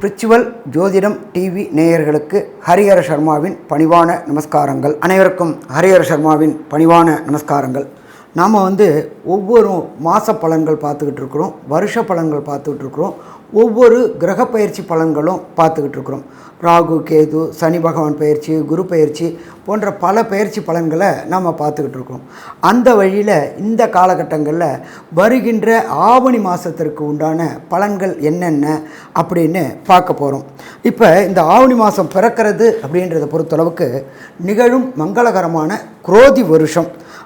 பிரிச்சுவல் ஜோதிடம் டிவி நேயர்களுக்கு ஹரிஹர சர்மாவின் பணிவான நமஸ்காரங்கள். அனைவருக்கும் ஹரிஹர சர்மாவின் பணிவான நமஸ்காரங்கள். நாம் வந்து ஒவ்வொரு மாத பலன்கள் பார்த்துக்கிட்டு இருக்கிறோம் வருஷ பலன்கள் பார்த்துக்கிட்டு இருக்கிறோம். ஒவ்வொரு கிரக பயிற்சி பலன்களும் பார்த்துக்கிட்டு இருக்கிறோம். ராகு கேது சனி பகவான் பயிற்சி குரு பயிற்சி போன்ற பல பயிற்சி பலன்களை நம்ம பார்த்துக்கிட்டு இருக்கோம் அந்த வழியில் இந்த காலகட்டங்களில் வருகின்ற ஆவணி மாதத்திற்கு உண்டான பலன்கள் என்னென்ன அப்படின்னு பார்க்க போகிறோம் இப்போ இந்த ஆவணி மாதம் பிறக்கிறது அப்படின்றத பொறுத்தளவுக்கு நிகழும் மங்களகரமான குரோதி வருஷம்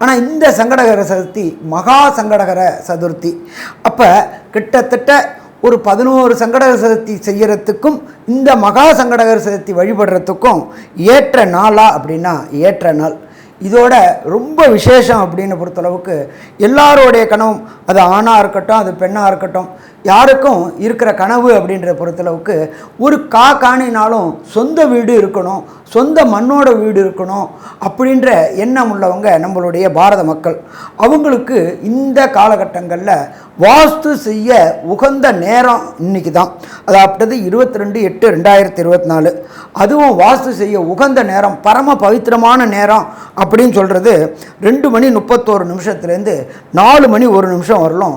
ஆனால் இந்த சங்கடகர சதுர்த்தி மகா சங்கடகர சதுர்த்தி. அப்போ கிட்டத்தட்ட ஒரு பதினோரு சங்கடகர சதுர்த்தி செய்கிறதுக்கும் இந்த மகா சங்கடகர சதுர்த்தி வழிபடுறதுக்கும் ஏற்ற நாளா அப்படின்னா ஏற்ற நாள். இதோட ரொம்ப விசேஷம் அப்படின்னு பொறுத்தளவுக்கு எல்லாரோடைய கனவும் அது ஆணாக இருக்கட்டும் அது பெண்ணாக இருக்கட்டும் யாருக்கும் இருக்கிற கனவு அப்படின்ற பொறுத்தளவுக்கு ஒரு கா காணினாலும் சொந்த வீடு இருக்கணும் சொந்த மண்ணோட வீடு இருக்கணும் அப்படின்ற எண்ணம் உள்ளவங்க நம்மளுடைய பாரத மக்கள். அவங்களுக்கு இந்த காலகட்டங்களில் வாஸ்து செய்ய உகந்த நேரம் இன்னைக்கு தான். அதாவது இருபத்தி ரெண்டு எட்டு ரெண்டாயிரத்தி இருபத்தி நாலு அதுவும் வாஸ்து செய்ய உகந்த நேரம் பரம பவித்திரமான நேரம் அப்படின்னு சொல்கிறது ரெண்டு மணி முப்பத்தோரு நிமிஷத்துலேருந்து நாலு மணி ஒரு நிமிஷம் வரலும்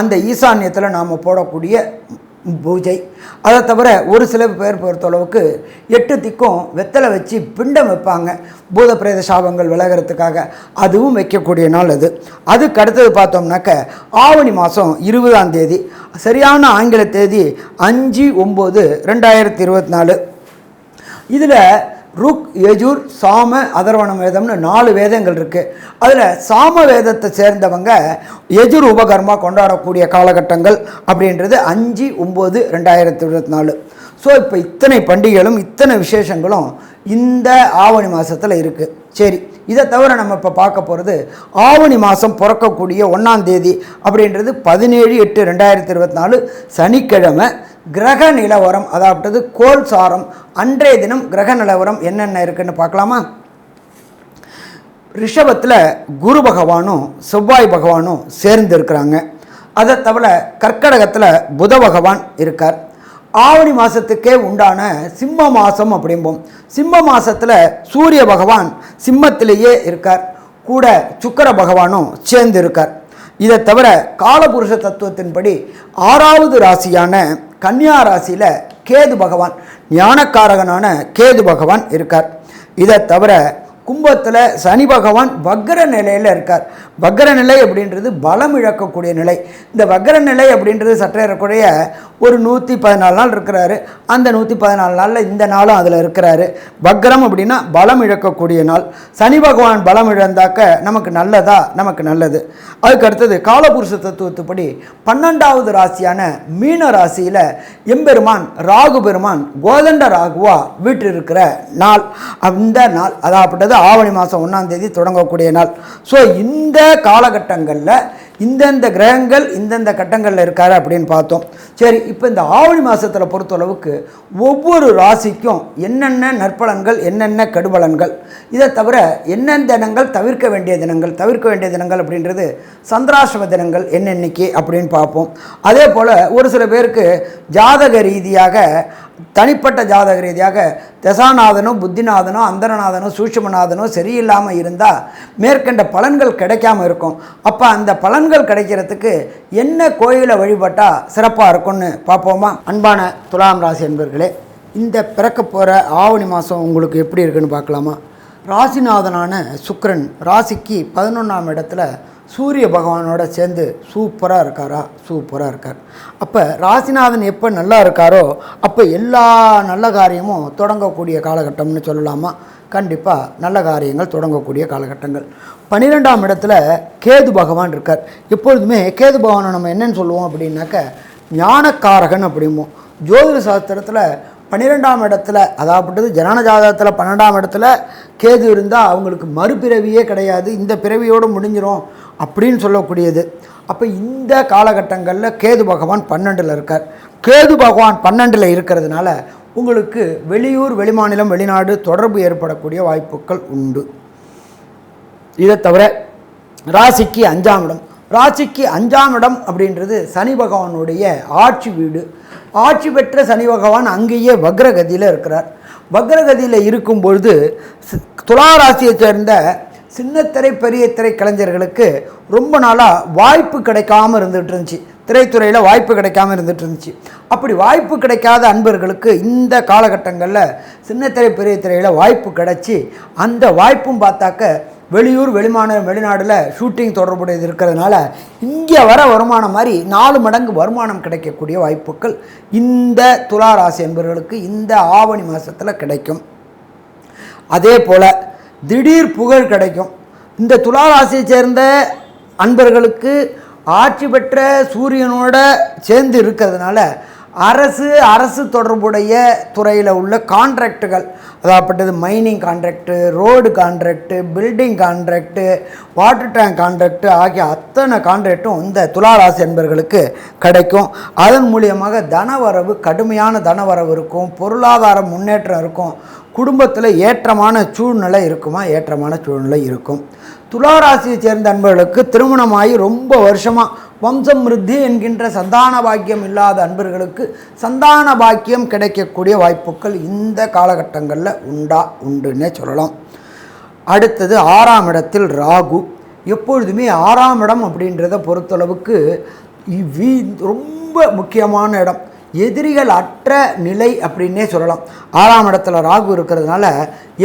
அந்த ஈசான்யத்தில் நாம் போடக்கூடிய பூஜை. அதை தவிர ஒரு சில பேர் பொறுத்தளவுக்கு எட்டு திக்கும் வெத்தலை வச்சு பிண்டம் வைப்பாங்க. பூத பிரேத சாபங்கள் விலகிறதுக்காக அதுவும் வைக்கக்கூடிய நாள் அது. அதுக்கு அடுத்தது பார்த்தோம்னாக்க ஆவணி மாதம் இருபதாம் தேதி. சரியான ஆங்கில தேதி அஞ்சு ஒம்பது ரெண்டாயிரத்தி இருபத்தி நாலு. இதில் ருக் யஜூர் சாம அதர்வண வேதம்னு நாலு வேதங்கள் இருக்குது அதில் சாம வேதத்தை சேர்ந்தவங்க யஜுர் உபகர்மா கொண்டாடக்கூடிய காலகட்டங்கள் அப்படின்றது அஞ்சு ஒம்பது ரெண்டாயிரத்தி இருபத்தி நாலு. ஸோ இப்போ இத்தனை பண்டிகைகளும் இத்தனை விசேஷங்களும் இந்த ஆவணி மாதத்தில் இருக்குது சரி இதை தவிர நம்ம இப்போ பார்க்க போகிறது ஆவணி மாதம் பிறக்கக்கூடிய ஒன்றாந்தேதி அப்படின்றது பதினேழு எட்டு ரெண்டாயிரத்தி இருபத்தி நாலு சனிக்கிழமை கிரக நிலவரம் அதாவது கோல் சாரம் அன்றைய தினம் கிரக நிலவரம் என்னென்ன இருக்குன்னு பார்க்கலாமா? ரிஷபத்தில் குரு பகவானும் செவ்வாய் பகவானும் சேர்ந்து இருக்கிறாங்க. அதை தவிர கர்க்கடகத்தில் புத பகவான் இருக்கார். ஆவணி மாதத்துக்கே உண்டான சிம்ம மாதம் அப்படிம்போம். சிம்ம மாதத்தில் சூரிய பகவான் சிம்மத்திலேயே இருக்கார். கூட சுக்கர பகவானும் சேர்ந்து இருக்கார் இதை தவிர காலபுருஷ தத்துவத்தின்படி ஆறாவது ராசியான கன்னியா ராசியில் கேது பகவான் ஞானக்காரகனான கேது பகவான் இருக்கார். இதை தவிர கும்பத்தில் சனி பகவான் வக்ர நிலையில் இருக்கார். வக்ர நிலை அப்படின்றது பலம் இழக்கக்கூடிய நிலை. இந்த வக்ர நிலை அப்படின்றது சற்றேறக்குறைய ஒரு நூற்றி பதினாலு நாள் இருக்கிறாரு. அந்த நூற்றி பதினாலு நாளில் இந்த நாளும் அதில் இருக்கிறாரு. வக்ரம் அப்படின்னா பலம் இழக்கக்கூடிய நாள். சனி பகவான் பலம் இழந்தாக்க நமக்கு நல்லதா? நமக்கு நல்லது. அதுக்கு அடுத்தது காலபுருஷ தத்துவத்துப்படி பன்னெண்டாவது ராசியான மீன ராசியில் எம்பெருமான் ராகு பெருமான் கோதண்ட ராகுவா வீட்டிருக்கிற நாள். அந்த நாள் அதாகப்பட்டது ஆவணி மாதம் ஒன்றாம் தேதி தொடங்கக்கூடிய நாள். ஸோ இந்த காலகட்டங்களில் இந்தந்த கிரகங்கள் இந்தந்த கட்டங்களில் இருக்காரு அப்படின்னு பார்த்தோம். சரி இப்போ இந்த ஆவணி மாதத்தில் பொறுத்தளவுக்கு ஒவ்வொரு ராசிக்கும் என்னென்ன நற்பலன்கள் என்னென்ன கெடுபலன்கள்? இதை தவிர என்னென்ன தினங்கள் தவிர்க்க வேண்டிய தினங்கள் தவிர்க்க வேண்டிய தினங்கள் அப்படின்றது சந்திராசிரம தினங்கள் என்னென்னைக்கு அப்படின்னு பார்ப்போம். அதே போல் ஒரு சில பேருக்கு ஜாதக ரீதியாக தனிப்பட்ட ஜாதக ரீதியாக தசாநாதனும் புத்திநாதனோ அந்தரநாதனோ சூட்சுமநாதனோ சரியில்லாமல் இருந்தால் மேற்கண்ட பலன்கள் கிடைக்காம இருக்கும். அப்போ அந்த பலன் பலன்கள் கிடைக்கிறதுக்கு என்ன கோயிலை வழிபட்டால் சிறப்பாக இருக்கும்னு பார்ப்போமா? அன்பான துலாம் ராசி என்பர்களே இந்த பிறக்க போகிற ஆவணி மாதம் உங்களுக்கு எப்படி இருக்குன்னு பார்க்கலாமா? ராசிநாதனான சுக்ரன் ராசிக்கு பதினொன்றாம் இடத்துல சூரிய பகவானோட சேர்ந்து சூப்பராக இருக்காரா? சூப்பராக இருக்கார். அப்போ ராசிநாதன் எப்போ நல்லா இருக்காரோ அப்போ எல்லா நல்ல காரியமும் தொடங்கக்கூடிய காலகட்டம்னு சொல்லலாமா? கண்டிப்பாக நல்ல காரியங்கள் தொடங்கக்கூடிய காலகட்டங்கள். பன்னிரெண்டாம் இடத்துல கேது பகவான் இருக்கார். எப்பொழுதுமே கேது பகவானை நம்ம என்னன்னு சொல்லுவோம் அப்படின்னாக்க ஞானக்காரகன் அப்படிம்போம். ஜோதிட சாஸ்திரத்தில் பன்னிரெண்டாம் இடத்துல அதாவது ஜனன ஜாதகத்தில் பன்னெண்டாம் இடத்துல கேது இருந்தால் அவங்களுக்கு மறுபிறவியே கிடையாது இந்த பிறவியோடு முடிஞ்சிடும் அப்படின்னு சொல்லக்கூடியது. அப்போ இந்த காலகட்டங்களில் கேது பகவான் பன்னெண்டில் இருக்கார். கேது பகவான் பன்னெண்டில் இருக்கிறதுனால உங்களுக்கு வெளியூர் வெளிமாநிலம் வெளிநாடு தொடர்பு ஏற்படக்கூடிய வாய்ப்புகள் உண்டு. இதை தவிர ராசிக்கு அஞ்சாம் இடம். ராசிக்கு அஞ்சாம் இடம் அப்படின்றது சனி பகவானுடைய ஆட்சி வீடு. ஆட்சி பெற்ற சனி பகவான் அங்கேயே வக்ரகதியில் இருக்கிறார். வக்ரகதியில் இருக்கும் பொழுது துலா ராசியை சேர்ந்த சின்னத்திரை பெரிய திரை கலைஞர்களுக்கு ரொம்ப நாளாக வாய்ப்பு கிடைக்காம இருந்துகிட்டு இருந்துச்சு. திரைத்துறையில் வாய்ப்பு கிடைக்காம இருந்துகிட்டு இருந்துச்சு. அப்படி வாய்ப்பு கிடைக்காத அன்பர்களுக்கு இந்த காலகட்டங்களில் சின்னத்திரை பெரிய திரையில் வாய்ப்பு கிடைச்சி அந்த வாய்ப்பும் பார்த்தாக்க வெளியூர் வெளிமான வெளிநாடில் ஷூட்டிங் தொடர்புடையது இருக்கிறதுனால இங்கே வர வருமானம் மாதிரி நாலு மடங்கு வருமானம் கிடைக்கக்கூடிய வாய்ப்புகள் இந்த துலா ராசி என்பவர்களுக்கு இந்த ஆவணி மாதத்தில் கிடைக்கும். அதே போல் திடீர் புகழ் கிடைக்கும். இந்த துலா ராசியை சேர்ந்த அன்பர்களுக்கு ஆட்சி பெற்ற சூரியனோட சேர்ந்து இருக்கிறதுனால அரசு அரசு தொடர்புடைய துறையில் உள்ள கான்ட்ராக்டுகள் அதாகப்பட்டது mining contract road contract building contract water tank contract ஆகிய அத்தனை கான்ட்ராக்டும் இந்த துளாராசி என்பர்களுக்கு கிடைக்கும். அதன் மூலியமாக தனவரவு கடுமையான தனவரவு இருக்கும் பொருளாதார முன்னேற்றம் இருக்கும். குடும்பத்தில் ஏற்றமான சூழ்நிலை இருக்குமா? ஏற்றமான சூழ்நிலை இருக்கும். துளாராசியை சேர்ந்த அன்பர்களுக்கு திருமணமாகி ரொம்ப வருஷமாக வம்சம் விருத்தி என்கின்ற சந்தான பாக்கியம் இல்லாத அன்பர்களுக்கு சந்தான பாக்கியம் கிடைக்கக்கூடிய வாய்ப்புகள் இந்த காலகட்டங்களில் உண்டா? உண்டுன்னே சொல்லலாம். அடுத்தது ஆறாம் இடத்தில் ராகு. எப்பொழுதுமே ஆறாம் இடம் அப்படின்றத பொறுத்தளவுக்கு இவ்வி ரொம்ப முக்கியமான இடம். எதிரிகள் அற்ற நிலை அப்படின்னே சொல்லலாம். ஆறாம் இடத்துல ராகு இருக்கிறதுனால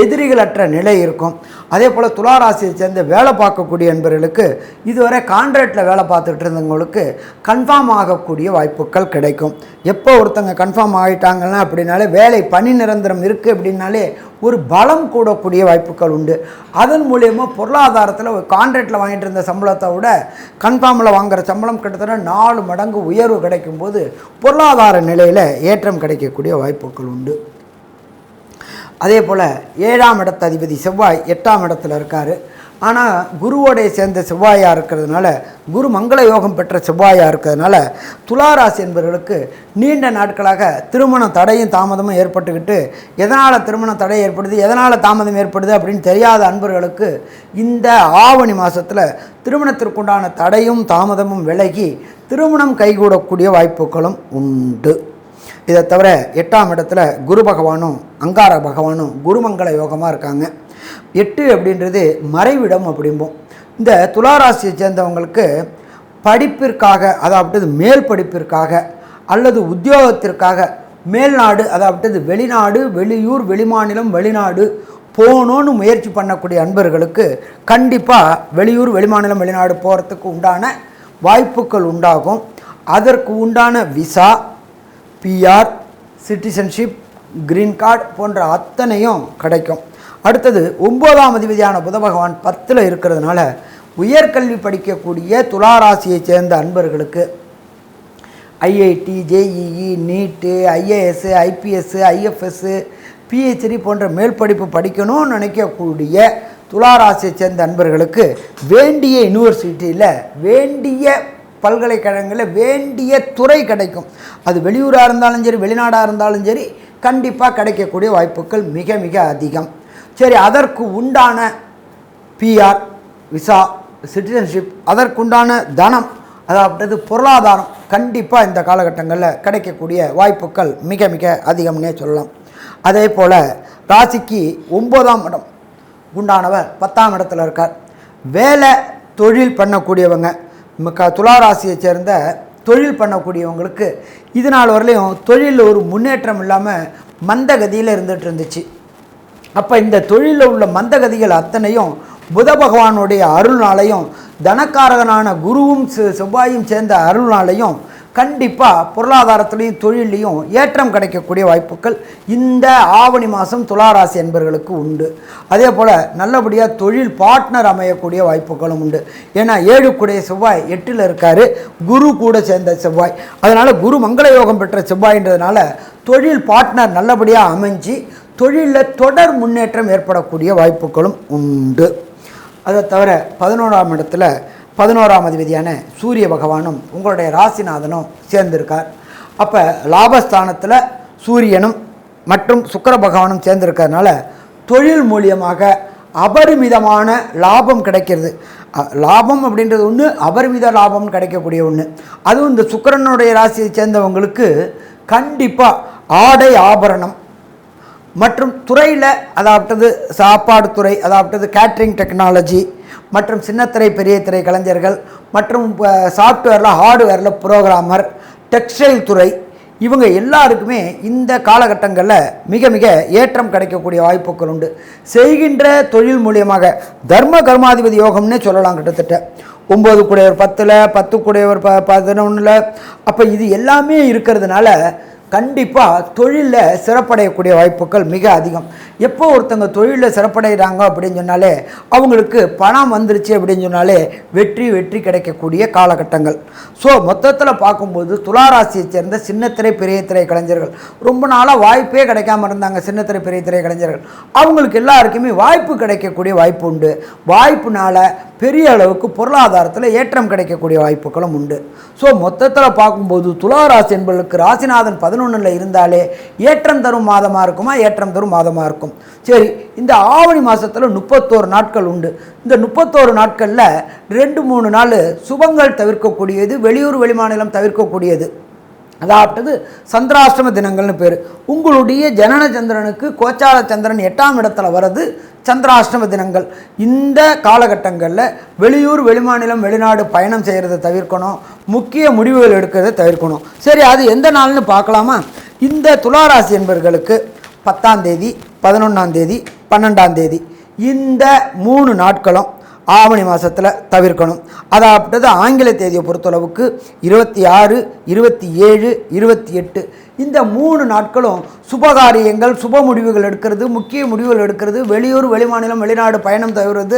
எதிரிகள் அற்ற நிலை இருக்கும். அதே போல் துளாராசியை சேர்ந்து வேலை பார்க்கக்கூடிய என்பவர்களுக்கு இதுவரை கான்ட்ராக்டில் வேலை பார்த்துட்டு இருந்தவங்களுக்கு கன்ஃபார்ம் ஆகக்கூடிய வாய்ப்புகள் கிடைக்கும். எப்போ ஒருத்தங்க கன்ஃபார்ம் ஆகிட்டாங்கன்னா அப்படின்னாலே வேலை பணி நிரந்தரம் இருக்குது அப்படின்னாலே ஒரு பலம் கூடக்கூடிய வாய்ப்புகள் உண்டு. அதன் மூலயமா பொருளாதாரத்தில் ஒரு கான்ட்ராக்டில் வாங்கிட்டு இருந்த சம்பளத்தை விட கன்ஃபார்மில் வாங்குகிற சம்பளம் கிட்டத்தட்ட நாலு மடங்கு உயர்வு கிடைக்கும்போது பொருளாதார நிலையில் ஏற்றம் கிடைக்கக்கூடிய வாய்ப்புகள் உண்டு. அதே போல் ஏழாம் இடத்த அதிபதி செவ்வாய் எட்டாம் இடத்துல இருக்கார். ஆனால் குருவோடைய சேர்ந்த செவ்வாயாக இருக்கிறதுனால குரு மங்கள யோகம் பெற்ற செவ்வாயாக இருக்கிறதுனால துளாராசி என்பவர்களுக்கு நீண்ட நாட்களாக திருமண தடையும் தாமதமும் ஏற்பட்டுக்கிட்டு எதனால் திருமண தடை ஏற்படுது எதனால் தாமதம் ஏற்படுது அப்படின்னு தெரியாத அன்பர்களுக்கு இந்த ஆவணி மாதத்தில் திருமணத்திற்குண்டான தடையும் தாமதமும் விலகி திருமணம் கைகூடக்கூடிய வாய்ப்புகளும் உண்டு. இதை தவிர எட்டாம் இடத்துல குரு பகவானும் அங்கார பகவானும் குருமங்கள யோகமாக இருக்காங்க. எட்டு அப்படின்றது மறைவிடம் அப்படிம்போம். இந்த துளாராசியை சேர்ந்தவங்களுக்கு படிப்பிற்காக அதாவது மேல் படிப்பிற்காக அல்லது உத்தியோகத்திற்காக மேல்நாடு அதாவது வெளிநாடு வெளியூர் வெளிமாநிலம் வெளிநாடு போகணுன்னு முயற்சி பண்ணக்கூடிய அன்பர்களுக்கு கண்டிப்பாக வெளியூர் வெளிமாநிலம் வெளிநாடு போகிறதுக்கு உண்டான வாய்ப்புகள் உண்டாகும். அதற்கு உண்டான visa PR citizenship green card போன்ற அத்தனையும் கிடைக்கும். அடுத்தது ஒம்பதாம் அதிபதியான புத பகவான் பத்தில் இருக்கிறதுனால உயர்கல்வி படிக்கக்கூடிய துளாராசியை சேர்ந்த அன்பர்களுக்கு IIT JEE NEET IAS IPS IFS PhD போன்ற மேல் படிப்பு படிக்கணும்னு நினைக்கக்கூடிய துளாராசியை சேர்ந்த அன்பர்களுக்கு வேண்டிய யூனிவர்சிட்டியில் வேண்டிய பல்கலைக்கழகங்களில் வேண்டிய துறை கிடைக்கும். அது வெளியூராக இருந்தாலும் சரி வெளிநாடாக இருந்தாலும் சரி கண்டிப்பாக கிடைக்கக்கூடிய வாய்ப்புகள் மிக மிக அதிகம். சரி அதற்கு உண்டான பிஆர் விசா சிட்டிசன்ஷிப் அதற்குண்டான தனம் அதாவது பொருளாதாரம் கண்டிப்பாக இந்த காலகட்டங்களில் கிடைக்கக்கூடிய வாய்ப்புகள் மிக மிக அதிகம்னே சொல்லலாம். அதே போல் ராசிக்கு ஒம்பதாம் இடம் உண்டானவர் பத்தாம் இடத்துல இருக்கார். வேலை தொழில் பண்ணக்கூடியவங்க க துளாராசியை சேர்ந்த தொழில் பண்ணக்கூடியவங்களுக்கு இது நாள் வரலையும் தொழிலில் ஒரு முன்னேற்றம் இல்லாமல் மந்தகதியில் இருந்துகிட்டு இருந்துச்சு. அப்போ இந்த தொழிலில் உள்ள மந்தகதிகள் அத்தனையும் புத பகவானுடைய அருள்னாலையும் தனக்காரகனான குருவும் செவ்வாயும் சேர்ந்த அருள்னாலையும் கண்டிப்பாக பொருளாதாரத்துலேயும் தொழிலையும் ஏற்றம் கிடைக்கக்கூடிய வாய்ப்புகள் இந்த ஆவணி மாதம் துளாராசி என்பவர்களுக்கு உண்டு. அதே போல் நல்லபடியாக தொழில் பார்ட்னர் அமையக்கூடிய வாய்ப்புகளும் உண்டு. ஏன்னா ஏழுக்குடைய செவ்வாய் எட்டில் இருக்கார். குரு கூட சேர்ந்த செவ்வாய். அதனால் குரு மங்கள யோகம் பெற்ற செவ்வாய்ன்றதுனால தொழில் பார்ட்னர் நல்லபடியாக அமைஞ்சு தொழிலில் தொடர் முன்னேற்றம் ஏற்படக்கூடிய வாய்ப்புகளும் உண்டு. அதை தவிர பதினோராம் இடத்துல பதினோராம் அதிபதியான சூரிய பகவானும் உங்களுடைய ராசிநாதனும் சேர்ந்திருக்கார். அப்போ லாபஸ்தானத்தில் சூரியனும் மற்றும் சுக்கிர பகவானும் சேர்ந்திருக்கிறதுனால தொழில் மூலியமாக அபரிமிதமான லாபம் கிடைக்கிறது. லாபம் அப்படின்றது ஒன்று அபரிமித லாபம் கிடைக்கக்கூடிய ஒன்று அதுவும் இந்த சுக்கிரனுடைய ராசியை சேர்ந்தவங்களுக்கு கண்டிப்பாக ஆடை ஆபரணம் மற்றும் துறையில் அதாவது சாப்பாடு துறை அதாவது கேட்ரிங் டெக்னாலஜி மற்றும் சின்னத்திரை பெரிய திரை கலைஞர்கள் மற்றும் சாஃப்ட்வேரில் ஹார்ட்வேரில் ப்ரோக்ராமர் டெக்ஸ்டைல் துறை இவங்க எல்லாருக்குமே இந்த காலகட்டங்களில் மிக மிக ஏற்றம் கிடைக்கக்கூடிய வாய்ப்புகள் உண்டு. செய்கின்ற தொழில் மூலியமாக தர்ம கர்மாதிபதி யோகம்னே சொல்லலாம் கிட்டத்தட்ட. ஒம்பது கூடையவர் பத்தில் பத்து கூடையவர் ப பதினொன்றில் அப்போ இது எல்லாமே இருக்கிறதுனால கண்டிப்பாக தொழிலில் சிறப்படையக்கூடிய வாய்ப்புகள் மிக அதிகம். எப்போ ஒருத்தங்க தொழிலில் சிறப்படைகிறாங்க அப்படின்னு சொன்னாலே அவங்களுக்கு பணம் வந்துருச்சு அப்படின்னு சொன்னாலே வெற்றி வெற்றி கிடைக்கக்கூடிய காலகட்டங்கள். ஸோ மொத்தத்தில் பார்க்கும்போது துளாராசியை சேர்ந்த சின்னத்திரை பெரிய திரை கலைஞர்கள் ரொம்ப நாளாக வாய்ப்பே கிடைக்காம இருந்தாங்க சின்னத்திரை பெரிய திரை கலைஞர்கள். அவங்களுக்கு எல்லாருக்குமே வாய்ப்பு கிடைக்கக்கூடிய வாய்ப்பு உண்டு. வாய்ப்புனால பெரிய அளவுக்கு பொருளாதாரத்தில் ஏற்றம் கிடைக்கக்கூடிய வாய்ப்புகளும் உண்டு. ஸோ மொத்தத்தில் பார்க்கும்போது துளாராசி என்பவர்களுக்கு ராசிநாதன் பதினொன்றில் இருந்தாலே ஏற்றம் தரும் மாதமாக இருக்குமா? ஏற்றம் தரும் மாதமாக இருக்கும். சரி இந்த ஆவணி மாதத்தில் முப்பத்தோரு நாட்கள் உண்டு. இந்த முப்பத்தோரு நாட்களில் ரெண்டு மூணு நாள் சுபங்கள் தவிர்க்கக்கூடியது வெளியூர் வெளிமாநிலம் தவிர்க்கக்கூடியது. அதாவது சந்திராஷ்டம தினங்கள்னு பேர். உங்களுடைய ஜனன சந்திரனுக்கு கோச்சார சந்திரன் எட்டாம் இடத்துல வர்றது சந்திராஷ்டம தினங்கள். இந்த காலகட்டங்களில் வெளியூர் வெளிமாநிலம் வெளிநாடு பயணம் செய்கிறத தவிர்க்கணும். முக்கிய முடிவுகள் எடுக்கிறத தவிர்க்கணும். சரி அது எந்த நாள்னு பார்க்கலாமா? இந்த துளாராசி என்பவர்களுக்கு பத்தாம் தேதி பதினொன்றாம் தேதி பன்னெண்டாம் தேதி இந்த மூணு நாட்களும் ஆவணி மாதத்தில் தவிர்க்கணும். அதாவது ஆங்கில தேதியை பொறுத்தளவுக்கு இருபத்தி ஆறு இருபத்தி ஏழு இருபத்தி எட்டு இந்த மூணு நாட்களும் சுபகாரியங்கள் சுப முடிவுகள் எடுக்கிறது முக்கிய முடிவுகள் எடுக்கிறது வெளியூர் வெளிமாநிலம் வெளிநாடு பயணம் தவிர்வது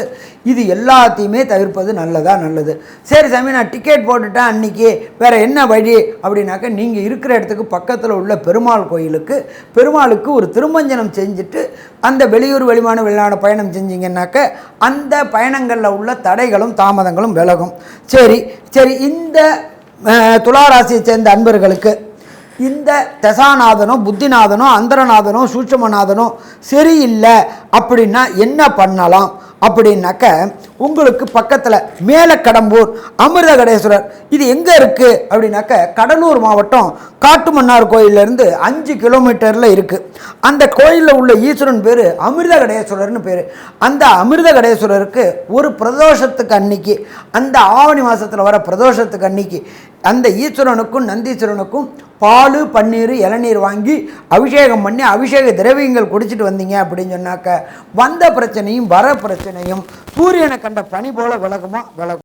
இது எல்லாத்தையுமே தவிர்ப்பது நல்லதாக நல்லது. சரி சாமி நான் டிக்கெட் போட்டுட்டேன் அன்றைக்கி வேற என்ன வழி? அப்படின்னாக்க நீங்கள் இருக்கிற இடத்துக்கு பக்கத்தில் உள்ள பெருமாள் கோயிலுக்கு பெருமாளுக்கு ஒரு திருமஞ்சனம் செஞ்சுட்டு அந்த வெளியூர் வெளிமான வெளிநாடு பயணம் செஞ்சீங்கன்னாக்க அந்த பயணங்களில் உள்ள தடைகளும் தாமதங்களும் விலகும். சரி சரி இந்த துளாராசியை சேர்ந்த அன்பர்களுக்கு இந்த தசாநாதனோ புத்திநாதனோ அந்தரநாதனோ சூட்சமநாதனோ சரியில்லை அப்படின்னா என்ன பண்ணலாம்? அப்படின்னாக்க உங்களுக்கு பக்கத்தில் மேலக்கடம்பூர் அமிர்த கடேஸ்வரர் இது எங்கே இருக்குது அப்படின்னாக்க கடலூர் மாவட்டம் காட்டுமன்னார் கோயிலேருந்து அஞ்சு கிலோமீட்டரில் இருக்குது அந்த கோயிலில் உள்ள ஈஸ்வரன் பேர் அமிர்த கடேஸ்வரர்னு பேர். அந்த அமிர்த கடேஸ்வரருக்கு ஒரு பிரதோஷத்துக்கு அன்னைக்கு அந்த ஆவணி மாதத்தில் வர பிரதோஷத்துக்கு அன்னைக்கு அந்த ஈஸ்வரனுக்கும் நந்தீஸ்வரனுக்கும் பால் பன்னீர் இளநீர் வாங்கி அபிஷேகம் பண்ணி அபிஷேக திரவியங்கள் குடிச்சிட்டு வந்தீங்க அப்படின்னு சொன்னாக்க வந்த பிரச்சனையும் வர பிரச்சனையும் சூரியனை கண்ட பனி போல விலகுமா? விலகும்.